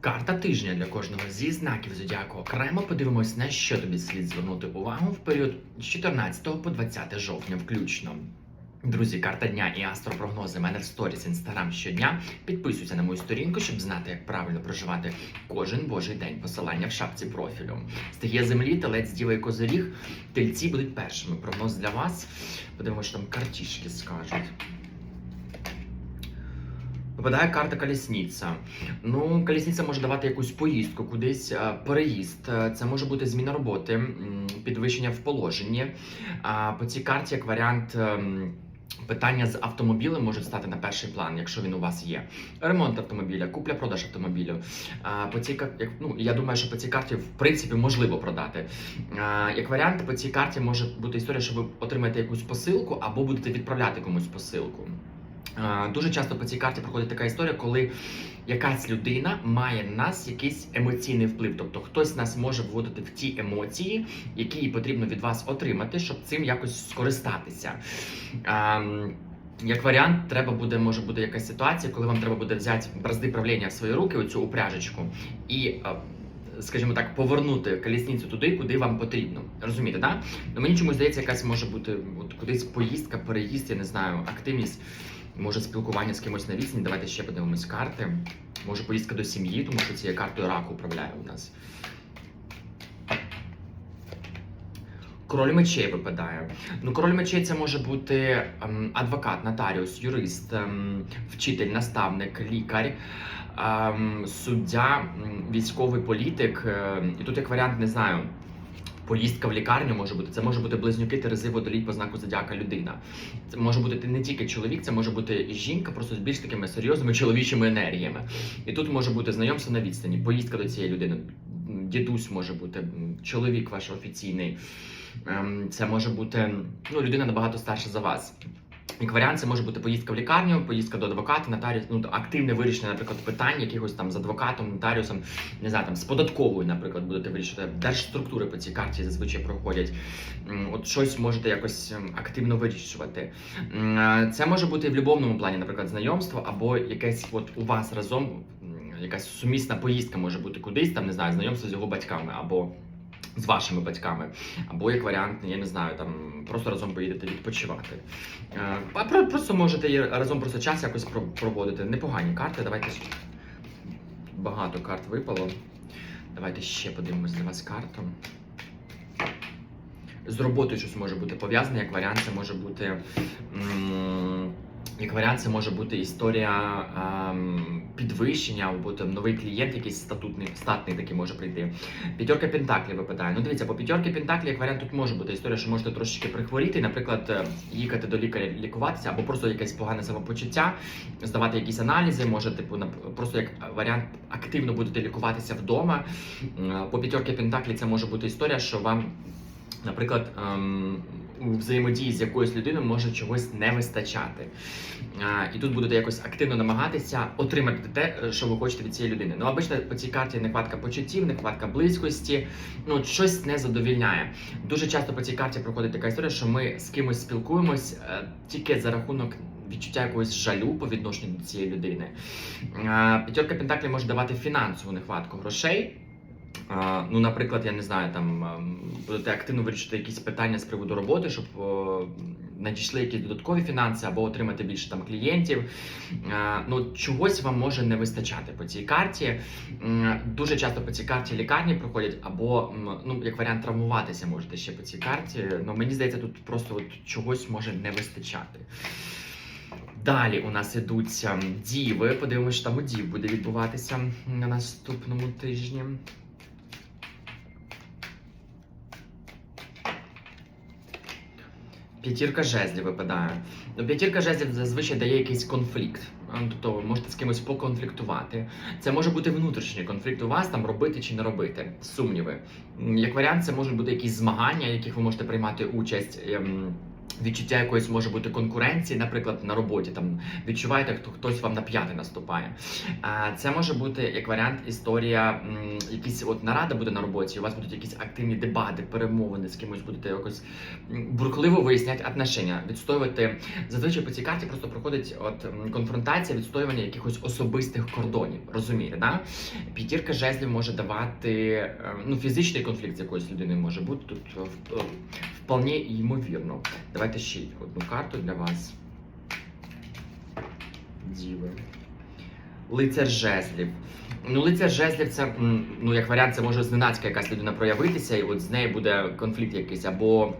Карта тижня для кожного зі знаків зодіаку окремо подивимось, на що тобі слід звернути увагу в період з 14 по 20 жовтня включно. Друзі, карта дня і астропрогнози мене в сторіс інстаграм щодня. Підписуйся на мою сторінку, щоб знати, як правильно проживати кожен божий день. Посилання в шапці профілю. Стихія землі, телець, діва і козиріг. Тельці будуть першими. Прогноз для вас. Подивимося, що там картішки скажуть. Випадає карта колісниця. Ну, колісниця може давати якусь поїздку кудись, е, переїзд. Е, Це може бути зміна роботи, підвищення в положенні. По цій карті, як варіант, ем, питання з автомобілем можуть стати на перший план, якщо він у вас є. Ремонт автомобіля, купля-продаж автомобілю. По цій ну, я думаю, що по цій карті в принципі можливо продати. Як варіант, по цій карті може бути історія, що ви отримаєте якусь посилку або будете відправляти комусь посилку. Дуже часто по цій карті проходить така історія, коли якась людина має на нас якийсь емоційний вплив. Тобто хтось нас може вводити в ті емоції, які їй потрібно від вас отримати, щоб цим якось скористатися. Як варіант, треба буде, може бути якась ситуація, коли вам треба буде взяти бразди правління в свої руки, оцю упряжечку, і, е, скажімо так, повернути колісницю туди, куди вам потрібно. Розумієте, так? Ну, мені чомусь здається, якась може бути от кудись поїздка, переїзд, я не знаю, активність. Може спілкування з кимось на відстані. Давайте ще подивимось карти. Може поїздка до сім'ї, тому що цією картою рак управляє у нас. Король мечей випадає. Ну, король мечей це може бути ем, адвокат, нотаріус, юрист, ем, вчитель, наставник, лікар, ем, суддя, військовий політик. Ем, і тут як варіант, не знаю. Поїздка в лікарню може бути. Це може бути близнюки Терези водолій по знаку зодіака людина. Це може бути не тільки чоловік, це може бути жінка, просто з більш такими серйозними чоловічими енергіями. І тут може бути знайомство на відстані, поїздка до цієї людини. Дідусь може бути, чоловік ваш офіційний. Ем, Це може бути ну, людина набагато старша за вас. Як варіант, це може бути поїздка в лікарню, поїздка до адвоката, нотаріус, ну активне вирішення, наприклад, питань якихось там з адвокатом, нотаріусом, не знаю, там з податковою, наприклад, будете вирішувати. Держструктури по цій карті зазвичай проходять. От щось можете якось ем, активно вирішувати. Це може бути в любовному плані, наприклад, знайомство, або якесь от у вас разом якась сумісна поїздка може бути кудись, там не знаю, знайомство з його батьками або. З вашими батьками, або як варіант, я не знаю, там просто разом поїдете відпочивати. Е, А просто можете разом просто час якось проводити. Непогані карти. Давайте багато карт випало. Давайте ще подивимось для вас карту. З роботою щось може бути пов'язане, як варіант, це може бути. м, Як варіант, це може бути історія ем, підвищення, або там новий клієнт, якийсь статутний, статний такий може прийти. П'ятерка Пентаклі випадає. Ну дивіться, по п'ятерки Пентаклі, як варіант, тут може бути історія, що можете трошечки прихворіти, наприклад, е, їхати до лікаря лікуватися, або просто якесь погане самопочуття, здавати якісь аналізи, може, типу, просто як варіант активно будете лікуватися вдома. М, По п'ятерки Пентаклі це може бути історія, що вам. Наприклад, ем, взаємодії з якоюсь людиною може чогось не вистачати. І тут будете якось активно намагатися отримати те, е, що ви хочете від цієї людини. Ну, обично по цій карті нехватка почуттів, нехватка близькості, ну щось не задовільняє. Дуже часто по цій карті проходить така історія, що ми з кимось спілкуємось е, тільки за рахунок. Відчуття якогось жалю по відношенню до цієї людини. П'ятерка Пентаклі може давати фінансову нехватку грошей. Ну, наприклад, я не знаю, там будете активно вирішити якісь питання з приводу роботи, щоб надійшли якісь додаткові фінанси або отримати більше там клієнтів. Ну, чогось вам може не вистачати по цій карті. Дуже часто по цій карті лікарні проходять, або ну, як варіант травмуватися можете ще по цій карті. Ну, мені здається, тут просто от чогось може не вистачати. Далі у нас ідуть ем, діви. Подивимося, що там у дів буде відбуватися на наступному тижні. П'ятірка жезлів випадає. Ну, п'ятірка жезлів зазвичай дає якийсь конфлікт. Ну, Тобто ви можете з кимось поконфліктувати. Це може бути внутрішній конфлікт у вас, там робити чи не робити. Сумніви. Як варіант, це можуть бути якісь змагання, яких ви можете приймати участь. Відчуття якоїсь може бути конкуренції, наприклад, на роботі там відчуваєте, хто хтось вам на п'яти наступає. Це може бути як варіант історія, якісь от нарада буде на роботі. У вас будуть якісь активні дебати, перемовини з кимось будете якось бурхливо виясняти отношення, відстоювати. Зазвичай по цій карті просто проходить от конфронтація, відстоювання якихось особистих кордонів. Розумієте, да? П'ятірка жезлів може давати е, ну, фізичний конфлікт з якоюсь людиною може бути тут е, е, вполне ймовірно. Давайте ще одну карту для вас. Діви. Лицар жезлів. Ну, лицар жезлів це, ну, як варіант, це може зненацька якась людина проявитися, і от з нею буде конфлікт якийсь, або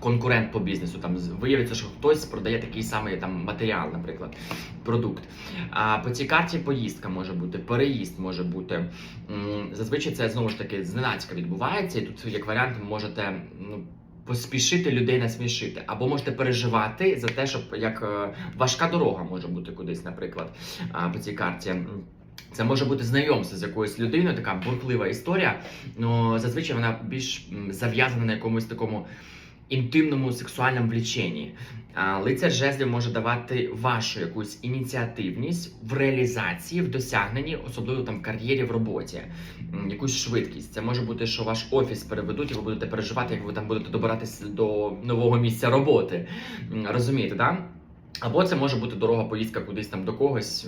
конкурент по бізнесу. Там виявиться, що хтось продає такий самий там матеріал, наприклад, продукт. А по цій карті поїздка може бути, переїзд може бути. Зазвичай це знову ж таки зненацька відбувається, і тут як варіант можете ну, поспішити людей насмішити, або можете переживати за те, щоб як е, важка дорога може бути кудись, наприклад, по цій карті. Це може бути знайомство з якоюсь людиною, така бурхлива історія. але зазвичай вона більш зав'язана на якомусь такому інтимному сексуальному вліченні. Лицар жезлів може давати вашу якусь ініціативність в реалізації, в досягненні, особливо там кар'єрі в роботі, якусь швидкість. Це може бути, що ваш офіс переведуть, і ви будете переживати, як ви там будете добиратися до нового місця роботи. Розумієте, да? Або це може бути дорога поїздка кудись там до когось.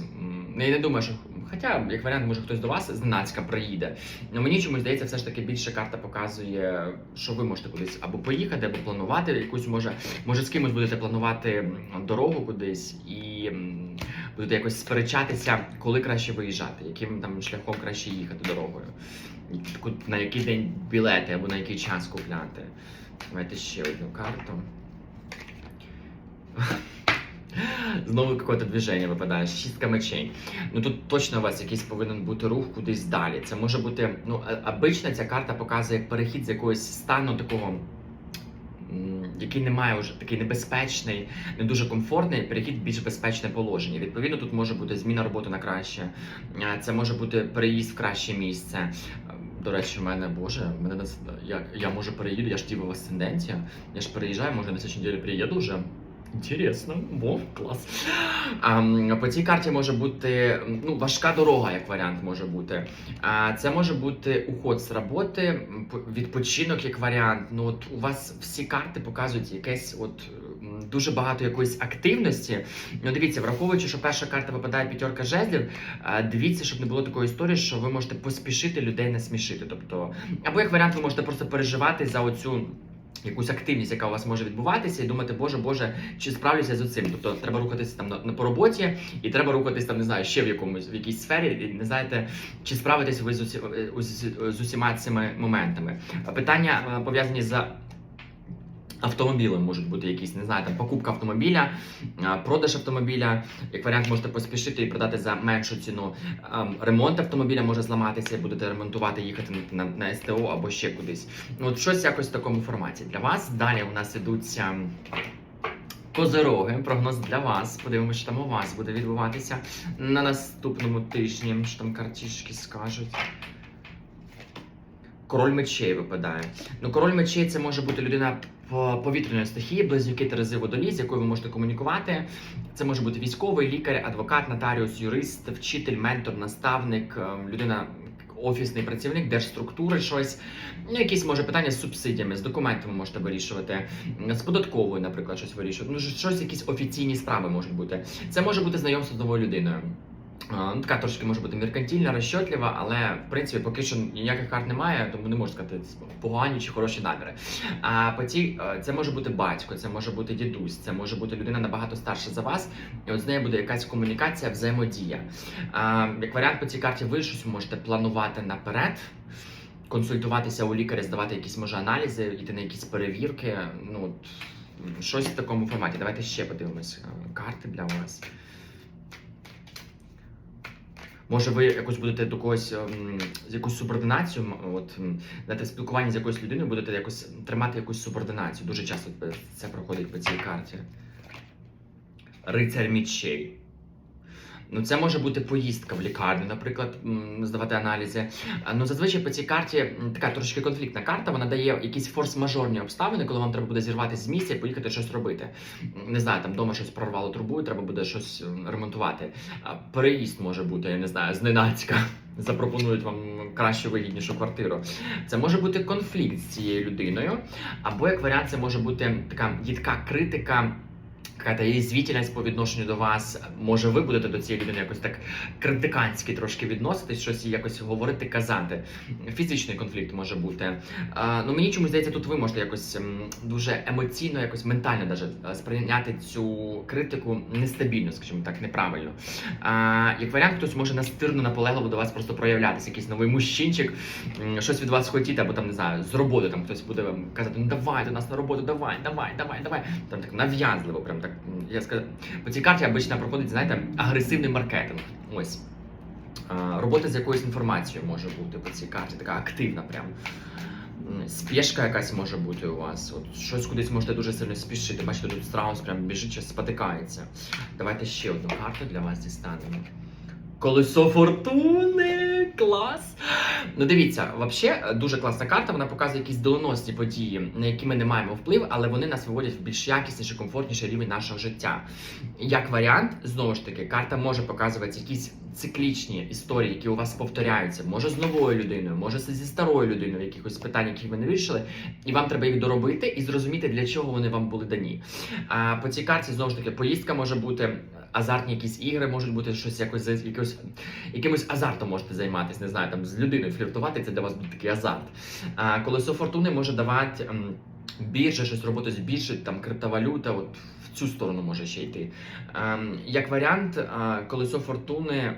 Я не думаю, що хоча, як варіант, може хтось до вас зненацька приїде. Ну мені чомусь здається, все ж таки більше карта показує, що ви можете кудись або поїхати, або планувати якусь може, може з кимось будете планувати дорогу кудись і будете якось сперечатися, коли краще виїжджати, яким там шляхом краще їхати дорогою, на який день білети або на який час купляти. Давайте ще одну карту. Знову якесь движення випадає, шістка мечей. Ну тут точно у вас якийсь повинен бути рух кудись далі. Це може бути, ну, обично ця карта показує перехід з якогось стану такого, який не має вже такий небезпечний, не дуже комфортний, перехід в більш безпечне положення. Відповідно, тут може бути зміна роботи на краще. Це може бути переїзд в краще місце. До речі, в мене Боже, в мене я, я може переїду, я ж діва в асценденті. Я ж переїжджаю, може на цій неділі приїду вже. Інтересно, бо клас. А, по цій карті може бути ну, важка дорога, як варіант може бути. А, це може бути уход з роботи, відпочинок як варіант. Ну от у вас всі карти показують якесь от дуже багато якоїсь активності. Ну дивіться, враховуючи, що перша карта випадає п'ятерка жезлів, дивіться, щоб не було такої історії, що ви можете поспішити людей насмішити. Тобто, або як варіант, ви можете просто переживати за оцю. Якусь активність, яка у вас може відбуватися, і думати, боже, боже, чи справлюся з цим? Тобто треба рухатися там на, на по роботі, і треба рухатись там, не знаю, ще в якомусь в якійсь сфері, і не знаєте, чи справитесь ви з, усі, з, з усіма цими моментами. Питання е, пов'язані з автомобілем можуть бути якісь, не знаю, там покупка автомобіля, продаж автомобіля. Як варіант, можете поспішити і продати за меншу ціну. Ем, Ремонт автомобіля може зламатися, будете ремонтувати, їхати на, на, СТО або ще кудись. Ну, от щось якось в такому форматі для вас. Далі у нас ідуться. Козироги, прогноз для вас. Подивимося, що там у вас буде відбуватися на наступному тижні. Що там картішки скажуть. Король мечей випадає. Ну, король мечей це може бути людина по- повітряної стихії, близнюки Терези водолій, з якою ви можете комунікувати. Це може бути військовий, лікар, адвокат, нотаріус, юрист, вчитель, ментор, наставник, ем, людина. Офісний працівник держструктури, щось, ну, якісь може питання з субсидіями, з документами можете вирішувати, з податковою, наприклад, щось вирішувати. Ну, щось, якісь офіційні справи можуть бути. Це може бути знайомство з новою людиною. А, Ну, така трошки може бути меркантильна, розчотлива, але в принципі поки що ніяких карт немає, тому не можу сказати погані чи хороші наміри. А по цій е, це може бути батько, це може бути дідусь, це може бути людина набагато старша за вас, і от з нею буде якась комунікація, взаємодія. А, Як варіант по цій карті ви щось можете планувати наперед. Консультуватися у лікаря, здавати якісь може аналізи, йти на якісь перевірки. Ну щось в такому форматі. Давайте ще подивимось е, карти для вас. Може, ви якось будете до когось ем, з якусь субординацію, от м, спілкування з якоюсь людиною, будете якось тримати якусь субординацію. Дуже часто це проходить по цій карті. Рицар мічей. Ну, це може бути поїздка в лікарню, наприклад, здавати аналізи. Ну, зазвичай по цій карті така трошки конфліктна карта. Вона дає якісь форс-мажорні обставини, коли вам треба буде зірватися з місця і поїхати щось робити. Не знаю, там вдома щось прорвало трубу, і треба буде щось ремонтувати. Переїзд може бути, я не знаю, зненацька. Запропонують вам кращу вигіднішу квартиру. Це може бути конфлікт з цією людиною, або як варіант, це може бути така їдка критика. Яка її звітільність по відношенню до вас, може ви будете до цієї людини якось так критиканськи трошки відноситись, щось якось говорити, казати. Фізичний конфлікт може бути. А, ну мені чомусь здається, тут ви можете якось дуже емоційно, якось ментально даже е, сприйняти цю критику нестабільно, скажімо так, неправильно. А, як варіант, хтось може настирно наполегливо до вас просто проявлятися, якийсь новий мужчинчик, щось від вас хотіти, або там не знаю, з роботи там хтось буде вам казати, ну давай до нас на роботу, давай, давай, давай, давай. Там так нав'язливо, прям так. Я скажу, по цій карті обично проходить, знаєте, агресивний маркетинг. Ось. Робота з якоюсь інформацією може бути по цій карті, така активна прям. М, Спешка якась може бути у вас. От щось кудись можете дуже сильно спішити. Бачите, тут страус прям біжить чи спотикається. Давайте ще одну карту для вас дістанемо. Колесо фортуни! Клас! Ну дивіться, взагалі дуже класна карта. Вона показує якісь доленосні події, на які ми не маємо вплив, але вони нас виводять в більш якісніший, комфортніший рівень нашого життя. Як варіант, знову ж таки, карта може показувати якісь циклічні історії, які у вас повторяються, може з новою людиною, може зі старою людиною, якихось питань, які ви не вирішили, і вам треба їх доробити і зрозуміти, для чого вони вам були дані. А по цій карті знову ж таки поїздка може бути. Азартні якісь ігри можуть бути щось якось якось, якимось азартом можете займатися, не знаю, там з людиною фліртувати, це для вас буде такий азарт. А колесо фортуни може давати біржа, щось роботу з там криптовалюта, от в цю сторону може ще йти. Ем, як варіант, а, колесо фортуни,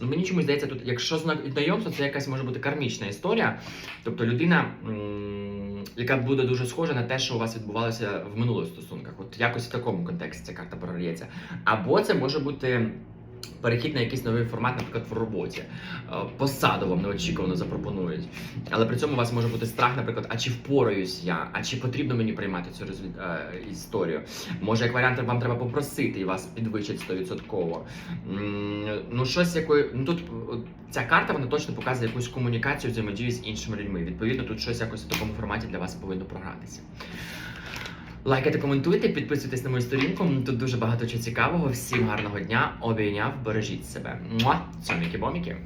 ну мені чомусь здається, тут, якщо зна- знайомство, це якась може бути кармічна історія. Тобто людина, яка буде дуже схожа на те, що у вас відбувалося в минулих стосунках. От якось в такому контексті ця карта прорвється. Або це може бути. Перехід на якийсь новий формат, наприклад, в роботі. Е, Посаду вам неочікувано запропонують. Але при цьому у вас може бути страх, наприклад, а чи впораюсь я, а чи потрібно мені приймати цю результ... е, історію? Може, як варіант, вам треба попросити і вас підвищать 100%. М, Ну, щось якої. Ну тут ця карта вона точно показує якусь комунікацію, взаємодію з іншими людьми. Відповідно, тут щось якось в такому форматі для вас повинно програтися. Лайкайте, коментуйте, підписуйтесь на мою сторінку. Тут дуже багато чого цікавого. Всім гарного дня. Обійняв, бережіть себе. Муа! Цьоміки-боміки.